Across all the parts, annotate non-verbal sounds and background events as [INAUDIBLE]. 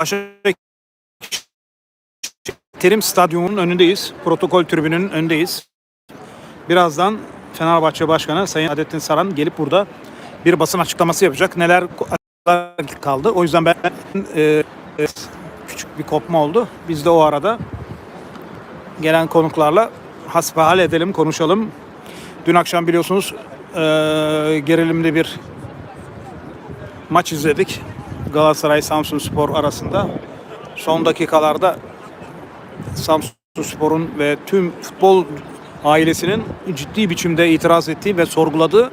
Başakşehir Terim Stadyumu'nun önündeyiz. Protokol tribününün önündeyiz. Birazdan Fenerbahçe Başkanı Sayın Adettin Saran gelip burada bir basın açıklaması yapacak. Neler kaldı. O yüzden ben e, e, küçük bir kopma oldu. Biz de o arada gelen konuklarla hasbihal edelim, konuşalım. Dün akşam biliyorsunuz e, gerilimli bir maç izledik. Galatasaray Samsun Spor arasında. Son dakikalarda Samsun Spor'un ve tüm futbol ailesinin ciddi biçimde itiraz ettiği ve sorguladığı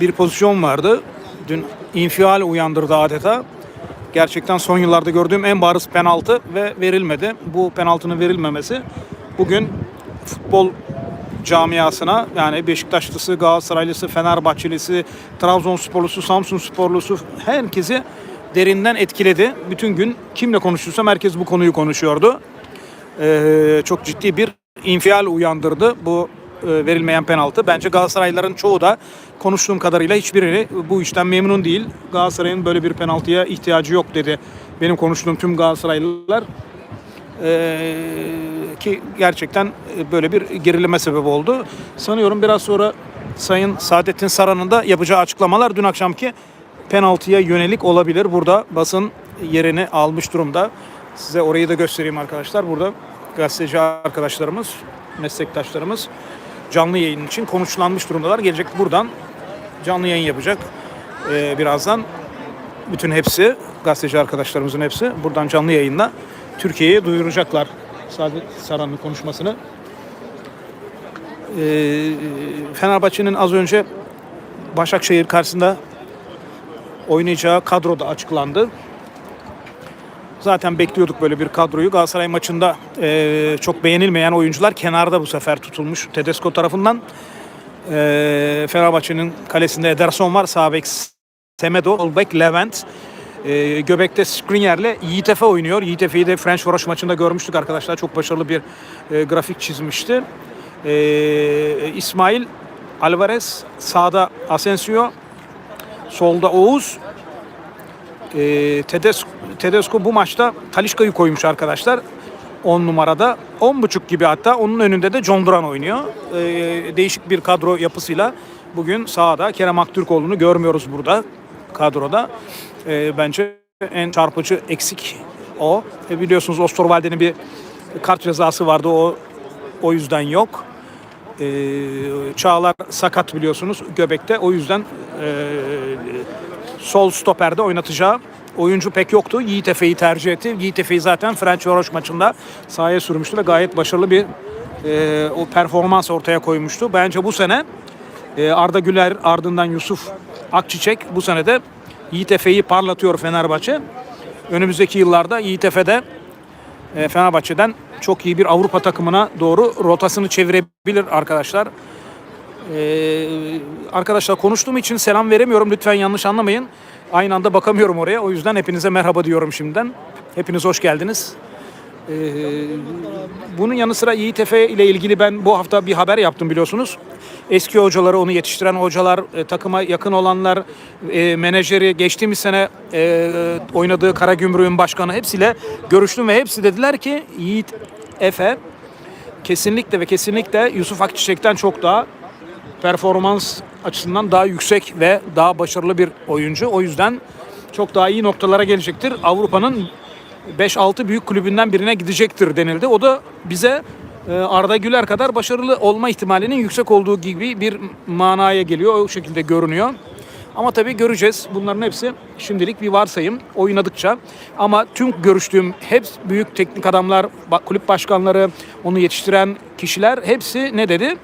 bir pozisyon vardı. Dün infial uyandırdı adeta. Gerçekten son yıllarda gördüğüm en bariz penaltı ve verilmedi. Bu penaltının verilmemesi bugün futbol camiasına yani Beşiktaşlısı, Galatasaraylısı, Fenerbahçelisi, Trabzonsporlusu, Samsun Sporlusu herkesi derinden etkiledi. Bütün gün kimle konuşursam herkes bu konuyu konuşuyordu. Ee, çok ciddi bir infial uyandırdı bu e, verilmeyen penaltı. Bence Galatasaraylıların çoğu da konuştuğum kadarıyla hiçbirini bu işten memnun değil. Galatasaray'ın böyle bir penaltıya ihtiyacı yok dedi. Benim konuştuğum tüm Galatasaraylılar Ee, ki gerçekten e, böyle bir gerilime sebep oldu. Sanıyorum biraz sonra Sayın Saadettin Saran'ın da yapacağı açıklamalar dün akşamki penaltıya yönelik olabilir. Burada basın yerini almış durumda. Size orayı da göstereyim arkadaşlar. Burada gazeteci arkadaşlarımız, meslektaşlarımız canlı yayın için konuşlanmış durumdalar. Gelecek buradan canlı yayın yapacak ee, birazdan. Bütün hepsi, gazeteci arkadaşlarımızın hepsi buradan canlı yayınla Türkiye'ye duyuracaklar Saadet Saran'ın konuşmasını. Ee, Fenerbahçe'nin az önce Başakşehir karşısında oynayacağı kadro da açıklandı. Zaten bekliyorduk böyle bir kadroyu. Galatasaray maçında e, çok beğenilmeyen oyuncular kenarda bu sefer tutulmuş Tedesco tarafından. E, Fenerbahçe'nin kalesinde Ederson var. Sağ bek Semedo, sol bek Levent. E, Göbek'te Skriniar'le Yiğit Efe oynuyor. Yiğit Efe'yi de French Varoş maçında görmüştük arkadaşlar. Çok başarılı bir e, grafik çizmişti. E, İsmail Alvarez, sağda Asensio, solda Oğuz. E, Tedesco, Tedesco bu maçta Talişka'yı koymuş arkadaşlar. 10 numarada. 10.5 gibi hatta onun önünde de John Duran oynuyor. E, değişik bir kadro yapısıyla bugün sahada Kerem Aktürkoğlu'nu görmüyoruz burada kadroda. E, bence en çarpıcı eksik o. E, biliyorsunuz Osterwalde'nin bir kart cezası vardı. O o yüzden yok. E, Çağlar sakat biliyorsunuz göbekte. O yüzden e, sol stoperde oynatacağı oyuncu pek yoktu. Yiğit Efe'yi tercih etti. Yiğit Efe'yi zaten Fenerbahçe maçında sahaya sürmüştü ve gayet başarılı bir e, o performans ortaya koymuştu. Bence bu sene e, Arda Güler ardından Yusuf Akçiçek bu sene de Yiğit Efe'yi parlatıyor Fenerbahçe. Önümüzdeki yıllarda Yiğit Efe'de e, Fenerbahçe'den çok iyi bir Avrupa takımına doğru rotasını çevirebilir arkadaşlar. Ee, arkadaşlar konuştuğum için selam veremiyorum. Lütfen yanlış anlamayın. Aynı anda bakamıyorum oraya. O yüzden hepinize merhaba diyorum şimdiden. Hepiniz hoş geldiniz. Ee, bunun yanı sıra Yiğit Efe ile ilgili ben bu hafta bir haber yaptım biliyorsunuz. Eski hocaları, onu yetiştiren hocalar, e, takıma yakın olanlar, e, menajeri, geçtiğimiz sene e, oynadığı Karagümrük'ün başkanı hepsiyle görüştüm ve hepsi dediler ki Yiğit Efe kesinlikle ve kesinlikle Yusuf Akçiçek'ten çok daha performans açısından daha yüksek ve daha başarılı bir oyuncu. O yüzden çok daha iyi noktalara gelecektir. Avrupa'nın 5-6 büyük kulübünden birine gidecektir denildi. O da bize e, Arda Güler kadar başarılı olma ihtimalinin yüksek olduğu gibi bir manaya geliyor. O şekilde görünüyor. Ama tabii göreceğiz. Bunların hepsi şimdilik bir varsayım oynadıkça. Ama tüm görüştüğüm hep büyük teknik adamlar, kulüp başkanları, onu yetiştiren kişiler hepsi ne dedi?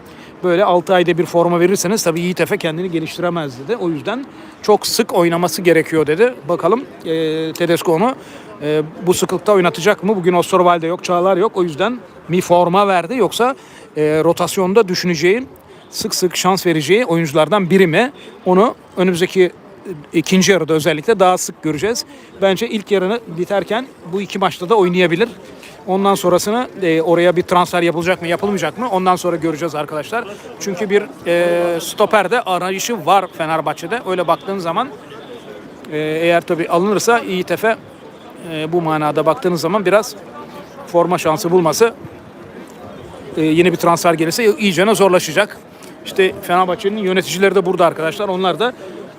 Böyle 6 ayda bir forma verirseniz tabii Yiğit Efe kendini geliştiremez dedi. O yüzden çok sık oynaması gerekiyor dedi. Bakalım e, Tedesco onu e, bu sıklıkta oynatacak mı? Bugün Osterwalde yok, Çağlar yok. O yüzden mi forma verdi yoksa e, rotasyonda düşüneceği, sık sık şans vereceği oyunculardan biri mi? Onu önümüzdeki ikinci yarıda özellikle daha sık göreceğiz. Bence ilk yarını biterken bu iki maçta da oynayabilir. Ondan sonrasını e, oraya bir transfer yapılacak mı yapılmayacak mı ondan sonra göreceğiz arkadaşlar. Çünkü bir e, stoperde arayışı var Fenerbahçe'de. Öyle baktığın zaman e, eğer tabii alınırsa Efe e, bu manada baktığınız zaman biraz forma şansı bulması e, yeni bir transfer gelirse iyicene zorlaşacak. İşte Fenerbahçe'nin yöneticileri de burada arkadaşlar. Onlar da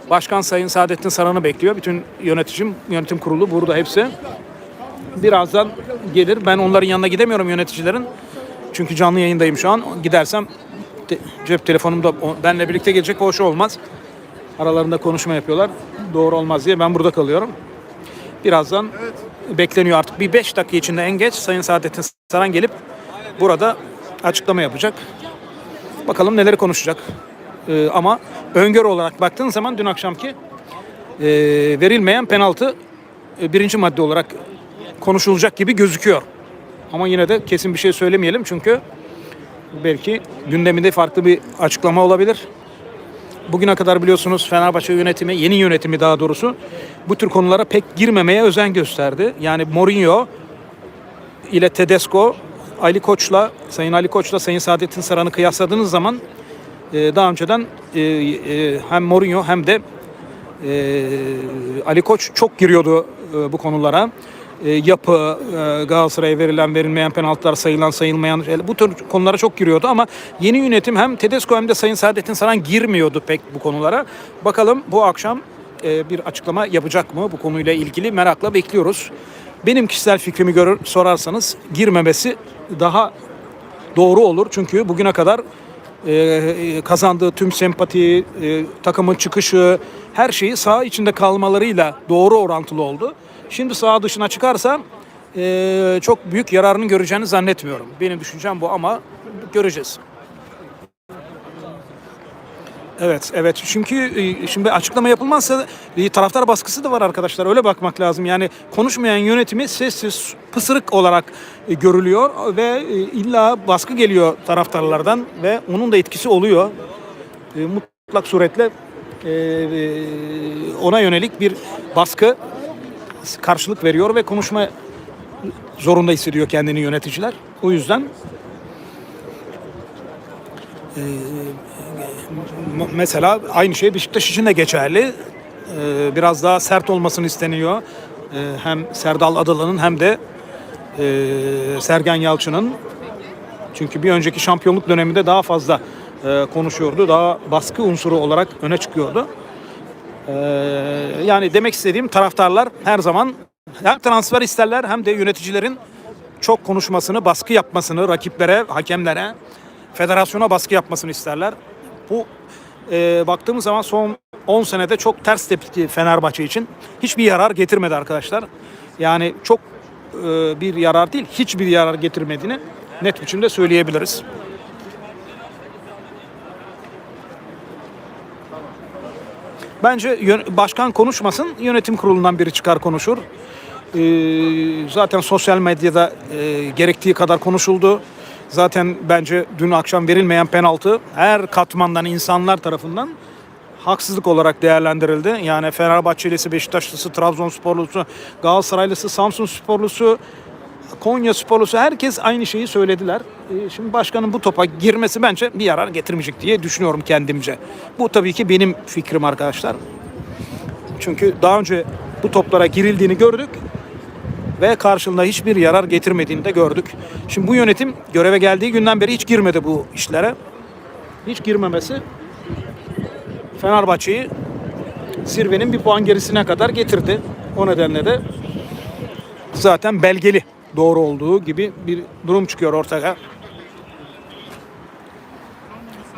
Başkan Sayın Saadettin Saran'ı bekliyor. Bütün yöneticim, yönetim kurulu burada hepsi. Birazdan gelir. Ben onların yanına gidemiyorum yöneticilerin. Çünkü canlı yayındayım şu an. Gidersem cep telefonumda o- benle birlikte gelecek hoş olmaz. Aralarında konuşma yapıyorlar. Doğru olmaz diye ben burada kalıyorum. Birazdan bekleniyor artık. Bir 5 dakika içinde en geç Sayın Saadettin Saran gelip burada açıklama yapacak. Bakalım neleri konuşacak. Ee, ama öngörü olarak baktığın zaman dün akşamki e, verilmeyen penaltı e, birinci madde olarak konuşulacak gibi gözüküyor. Ama yine de kesin bir şey söylemeyelim çünkü belki gündeminde farklı bir açıklama olabilir. Bugüne kadar biliyorsunuz Fenerbahçe yönetimi, yeni yönetimi daha doğrusu bu tür konulara pek girmemeye özen gösterdi. Yani Mourinho ile Tedesco, Ali Koç'la, Sayın Ali Koç'la Sayın Saadettin Saran'ı kıyasladığınız zaman e, daha önceden e, e, hem Mourinho hem de Ali Koç çok giriyordu bu konulara. E, yapı, e, Galatasaray'a verilen verilmeyen penaltılar, sayılan sayılmayan bu tür konulara çok giriyordu ama yeni yönetim hem Tedesco hem de Sayın Saadettin Saran girmiyordu pek bu konulara. Bakalım bu akşam e, bir açıklama yapacak mı bu konuyla ilgili merakla bekliyoruz. Benim kişisel fikrimi görür sorarsanız girmemesi daha doğru olur. Çünkü bugüne kadar e, kazandığı tüm sempati, takımın çıkışı, her şeyi saha içinde kalmalarıyla doğru orantılı oldu. Şimdi saha dışına çıkarsa e, çok büyük yararını göreceğini zannetmiyorum. Benim düşüncem bu ama göreceğiz. Evet, evet. Çünkü e, şimdi açıklama yapılmazsa e, taraftar baskısı da var arkadaşlar. Öyle bakmak lazım. Yani konuşmayan yönetimi sessiz, pısırık olarak e, görülüyor ve illa baskı geliyor taraftarlardan ve onun da etkisi oluyor. Mutlak suretle ona yönelik bir baskı karşılık veriyor ve konuşma zorunda hissediyor kendini yöneticiler. O yüzden M- mesela aynı şey Beşiktaş için de geçerli. Ee, biraz daha sert olmasını isteniyor. Ee, hem Serdal Adalı'nın hem de e, Sergen Yalçın'ın. Çünkü bir önceki şampiyonluk döneminde daha fazla e, konuşuyordu. Daha baskı unsuru olarak öne çıkıyordu. Ee, yani demek istediğim taraftarlar her zaman hem transfer isterler hem de yöneticilerin çok konuşmasını, baskı yapmasını rakiplere, hakemlere, federasyona baskı yapmasını isterler. Bu e, baktığımız zaman son 10 senede çok ters tepki Fenerbahçe için. Hiçbir yarar getirmedi arkadaşlar. Yani çok e, bir yarar değil, hiçbir yarar getirmediğini net biçimde söyleyebiliriz. Bence başkan konuşmasın, yönetim kurulundan biri çıkar konuşur. Ee, zaten sosyal medyada e, gerektiği kadar konuşuldu. Zaten bence dün akşam verilmeyen penaltı her katmandan insanlar tarafından haksızlık olarak değerlendirildi. Yani Fenerbahçelisi, Beşiktaşlısı, Trabzonsporlusu, Galatasaraylısı, Samsun Sporlusu, Konya Sporlusu herkes aynı şeyi söylediler. Ee, Şimdi başkanın bu topa girmesi bence bir yarar getirmeyecek diye düşünüyorum kendimce. Bu tabii ki benim fikrim arkadaşlar. Çünkü daha önce bu toplara girildiğini gördük ve karşılığında hiçbir yarar getirmediğini de gördük. Şimdi bu yönetim göreve geldiği günden beri hiç girmedi bu işlere. Hiç girmemesi Fenerbahçe'yi zirvenin bir puan gerisine kadar getirdi. O nedenle de zaten belgeli doğru olduğu gibi bir durum çıkıyor ortaya.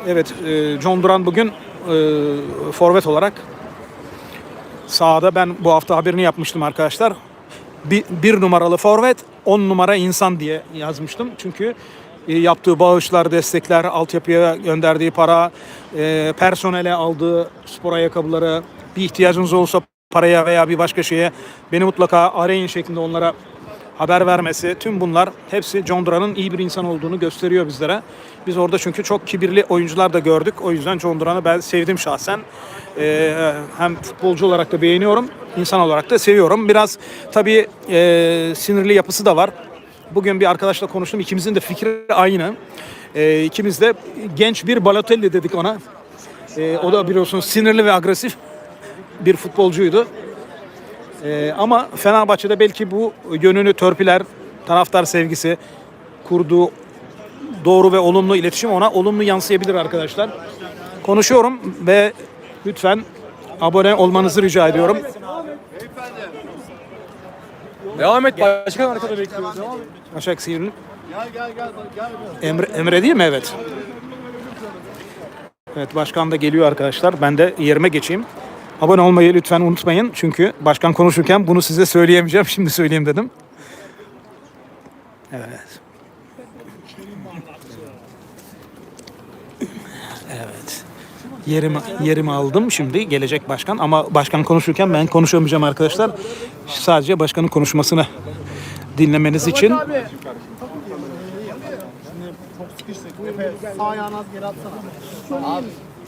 Evet, e, John Duran bugün e, forvet olarak sahada ben bu hafta haberini yapmıştım arkadaşlar. Bir, bir numaralı forvet, on numara insan diye yazmıştım. Çünkü e, yaptığı bağışlar, destekler, altyapıya gönderdiği para, personele aldığı spor ayakkabıları, bir ihtiyacınız olursa paraya veya bir başka şeye beni mutlaka arayın şeklinde onlara haber vermesi, tüm bunlar hepsi John Duran'ın iyi bir insan olduğunu gösteriyor bizlere. Biz orada çünkü çok kibirli oyuncular da gördük. O yüzden John Duran'ı ben sevdim şahsen. Ee, hem futbolcu olarak da beğeniyorum, insan olarak da seviyorum. Biraz tabii e, sinirli yapısı da var. Bugün bir arkadaşla konuştum. İkimizin de fikri aynı. Ee, ikimiz de genç bir Balotelli dedik ona. Ee, o da biliyorsunuz sinirli ve agresif bir futbolcuydu. Ee, ama Fenerbahçe'de belki bu yönünü törpüler, taraftar sevgisi, kurduğu doğru ve olumlu iletişim ona olumlu yansıyabilir arkadaşlar. Konuşuyorum ve lütfen abone olmanızı rica ediyorum. Devam et başkan arkada bekliyor. Devam et. Başakşehir'in Emre, Emre değil mi? Evet. Evet başkan da geliyor arkadaşlar. Ben de yerime geçeyim. Abone olmayı lütfen unutmayın. Çünkü başkan konuşurken bunu size söyleyemeyeceğim. [LAUGHS] Şimdi söyleyeyim dedim. Evet. Evet. Yerimi, yerimi aldım şimdi gelecek başkan ama başkan konuşurken ben konuşamayacağım arkadaşlar. Sadece başkanın konuşmasını dinlemeniz için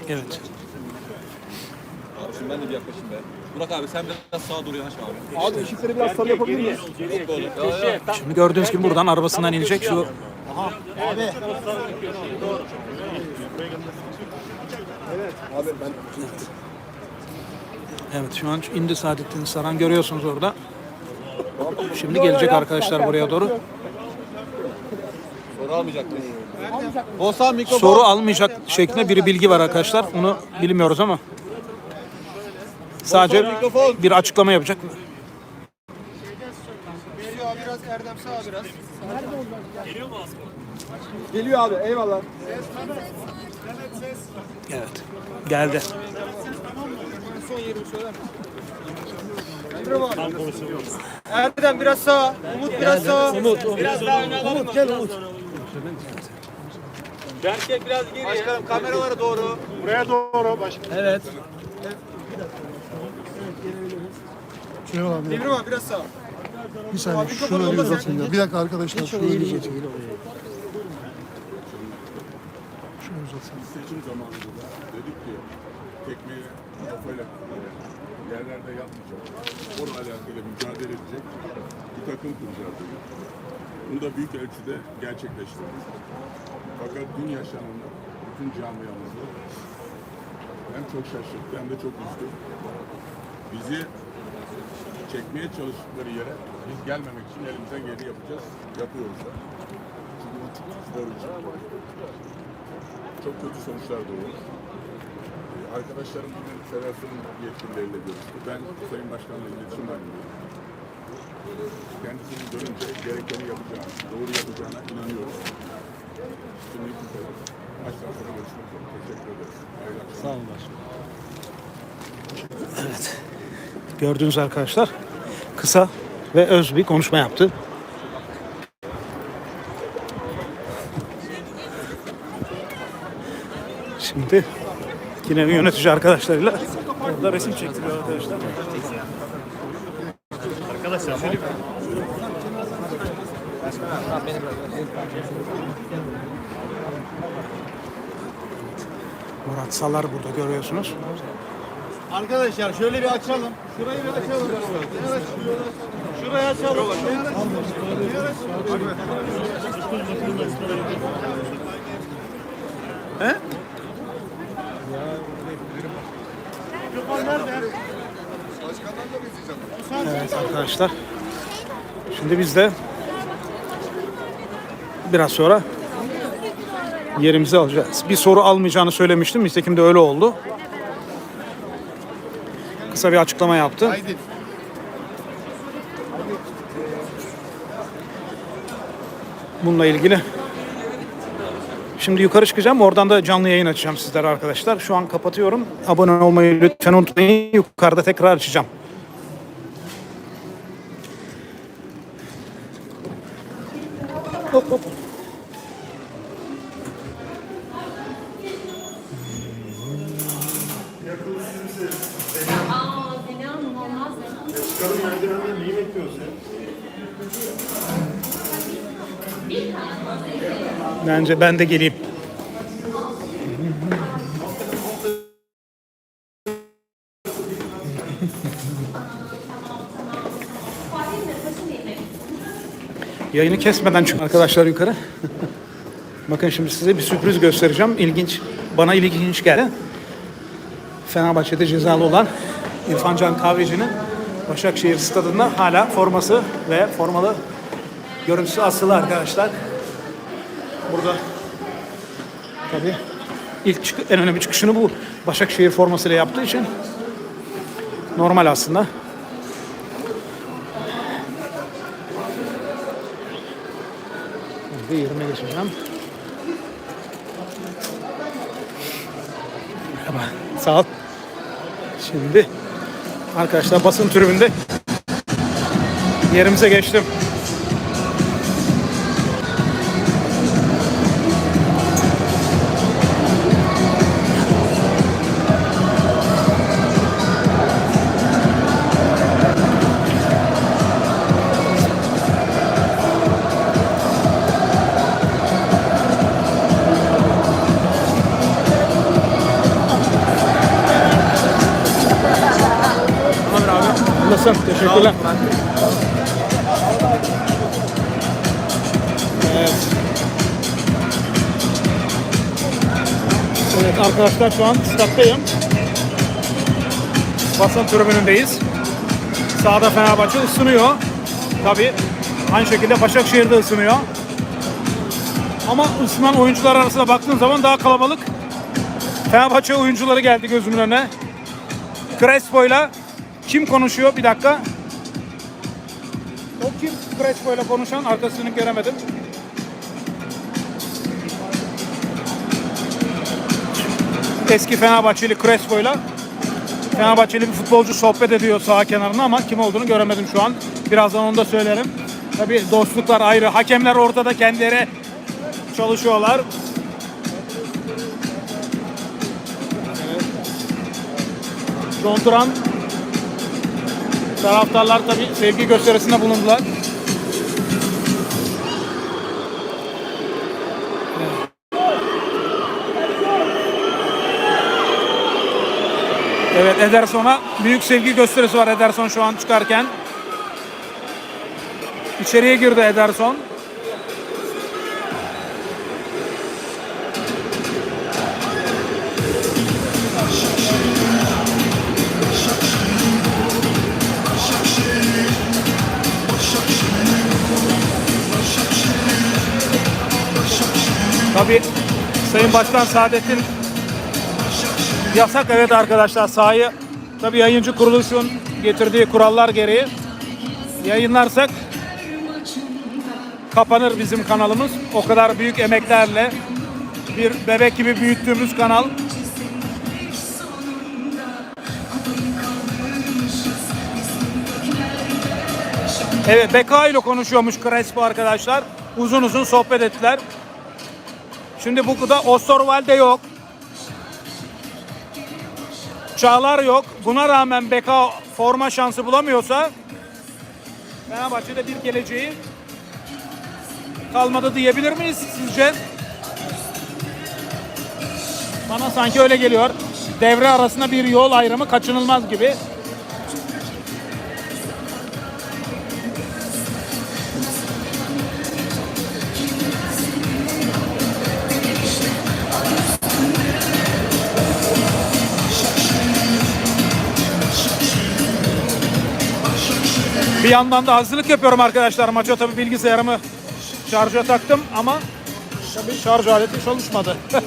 evet. Şimdi ben de bir yaklaşayım be. Burak abi sen biraz sağa doğru yanaş abi. Abi ışıkları biraz sarı yapabilir miyiz? Şimdi gördüğünüz gibi buradan arabasından inecek şu Abi. Evet şu an indi Saadettin Saran görüyorsunuz orada. Şimdi gelecek arkadaşlar buraya doğru. Soru mikrofon. Soru almayacak şeklinde bir bilgi var arkadaşlar. Onu bilmiyoruz ama. Sadece bir açıklama yapacak. Biraz Erdem sağa biraz. Geliyor abi eyvallah. Evet. Geldi. Erdem biraz sağa. Umut biraz sağa. Umut. Biraz daha öne alalım. Umut gel Umut. Berke biraz geri. Başkanım kameralara doğru. Buraya doğru başka. Evet. Devrim abi biraz sağa. Bir saniye şunu bir uzatın ya. Bir dakika arkadaşlar şunu bir uzatın. Şunu uzatın. seçim zamanında dedik ki tekmeyi kafayla e, yerlerde yapmayacak. Onunla alakalı mücadele edecek bir takım kuracağız dedik. Bunu da büyük ölçüde gerçekleştirdik. Fakat dün yaşanan bütün camiamızı hem çok şaşırttı hem de çok üzdü. Bizi çekmeye çalıştıkları yere biz gelmemek için elimizden geleni yapacağız. Yapıyoruz da. Çünkü bu çok spor için çok kötü sonuçlar doğurur. Ee, Arkadaşlarım bugün federasyonun yetkilileriyle görüştü. Ben Sayın Başkan'la iletişim halindeyim. Kendisinin dönünce gerekeni yapacağına, doğru yapacağına inanıyoruz. Kadar. Maçtan sonra görüşmek üzere. Teşekkür ederiz. Hayırlı akşamlar. Sağ olun başkanım. Evet. Gördüğünüz arkadaşlar kısa ve öz bir konuşma yaptı. Şimdi yine yönetici arkadaşlarıyla orada resim çektiriyor arkadaşlar. Murat Salar burada görüyorsunuz. Arkadaşlar şöyle bir açalım. Şurayı bir açalım. Şurayı açalım. He? Evet arkadaşlar. Şimdi biz de biraz sonra yerimizi alacağız. Bir soru almayacağını söylemiştim. Nitekim de öyle oldu. Kısa bir açıklama yaptı. Bununla ilgili. Şimdi yukarı çıkacağım. Oradan da canlı yayın açacağım sizlere arkadaşlar. Şu an kapatıyorum. Abone olmayı lütfen unutmayın. Yukarıda tekrar açacağım. Hop hop. Aa, Seni Hanım olmaz mı? Bence ben de geleyim. Yayını kesmeden çıkın arkadaşlar yukarı. [LAUGHS] Bakın şimdi size bir sürpriz göstereceğim. İlginç, bana ilginç geldi. Fenerbahçe'de cezalı olan İrfan Can Kahveci'nin Başakşehir stadında hala forması ve formalı görüntüsü asılı arkadaşlar. Burada tabii ilk çıkı- en önemli çıkışını bu Başakşehir formasıyla yaptığı için normal aslında. Şimdi yerine geçeceğim. Merhaba. Sağ ol. Şimdi arkadaşlar basın tribünde yerimize geçtim. Teşekkürler. Evet. Evet arkadaşlar şu an stattayım. Basın tribünündeyiz. Sağda Fenerbahçe ısınıyor. Tabi aynı şekilde Başakşehir de ısınıyor. Ama ısınan oyuncular arasında baktığın zaman daha kalabalık. Fenerbahçe oyuncuları geldi gözümün önüne. Crespo'yla kim konuşuyor? Bir dakika. O kim Crespo'yla konuşan? Arkasını göremedim. Eski Fenerbahçeli Crespo'yla Fenerbahçeli bir futbolcu sohbet ediyor sağ kenarında ama kim olduğunu göremedim şu an. Birazdan onu da söylerim. Tabii dostluklar ayrı. Hakemler ortada kendileri çalışıyorlar. John Turan Taraftarlar tabi sevgi gösterisinde bulundular. Evet Ederson'a büyük sevgi gösterisi var Ederson şu an çıkarken. İçeriye girdi Ederson. Tabii Sayın Başkan Saadet'in yasak evet arkadaşlar sahayı tabii yayıncı kuruluşun getirdiği kurallar gereği yayınlarsak kapanır bizim kanalımız. O kadar büyük emeklerle bir bebek gibi büyüttüğümüz kanal. Evet Beka ile konuşuyormuş Crespo arkadaşlar. Uzun uzun sohbet ettiler. Şimdi bu da Osterwalde yok. Çağlar yok. Buna rağmen Beka forma şansı bulamıyorsa Fenerbahçe'de bir geleceği kalmadı diyebilir miyiz sizce? Bana sanki öyle geliyor. Devre arasında bir yol ayrımı kaçınılmaz gibi. Yandan da hazırlık yapıyorum arkadaşlar. Maça tabii bilgisayarımı şarja taktım ama şarj aleti çalışmadı. [LAUGHS]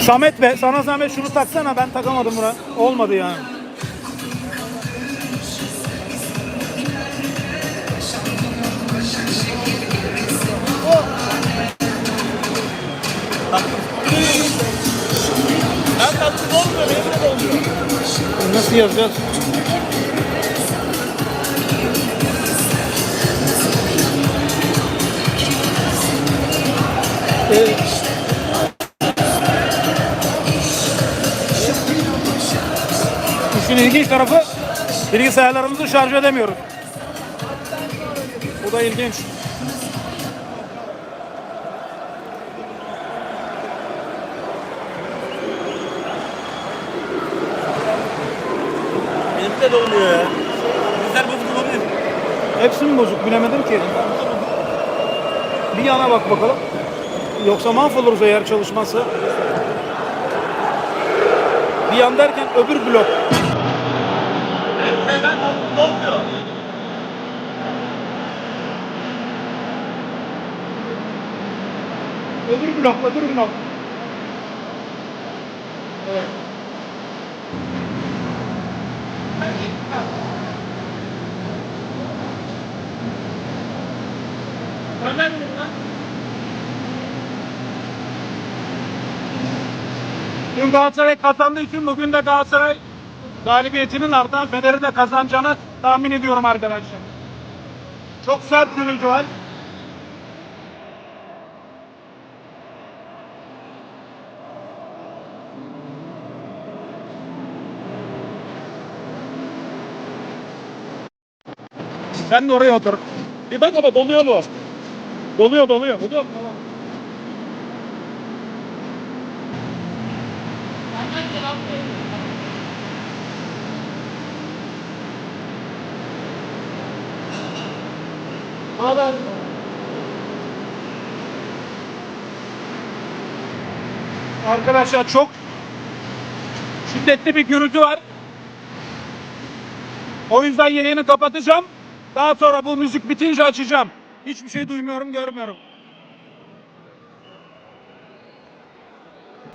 Samet be sana zahmet şunu taksana ben takamadım buna. Olmadı yani. Nasıl yazacağız? Ee, İşin ilginç tarafı bilgisayarlarımızı şarj edemiyoruz. Bu da ilginç. De dolmuyor ya. Bizler bu Hepsi mi bozuk bilemedim ki. Bir yana bak bakalım. Yoksa mahvoluruz eğer çalışmazsa. Bir yan derken öbür blok. Öbür blok, öbür blok. Dün Galatasaray kazandığı için bugün de Galatasaray galibiyetinin ardından Fener'i de kazanacağını tahmin ediyorum arkadaşlar. Çok sert gürültü var. Sen de oraya otur. Bir bak ama doluyor mu? Doluyor doluyor. Da Arkadaşlar çok şiddetli bir gürültü var. O yüzden yayını kapatacağım. Daha sonra bu müzik bitince açacağım. Hiçbir şey duymuyorum, görmüyorum.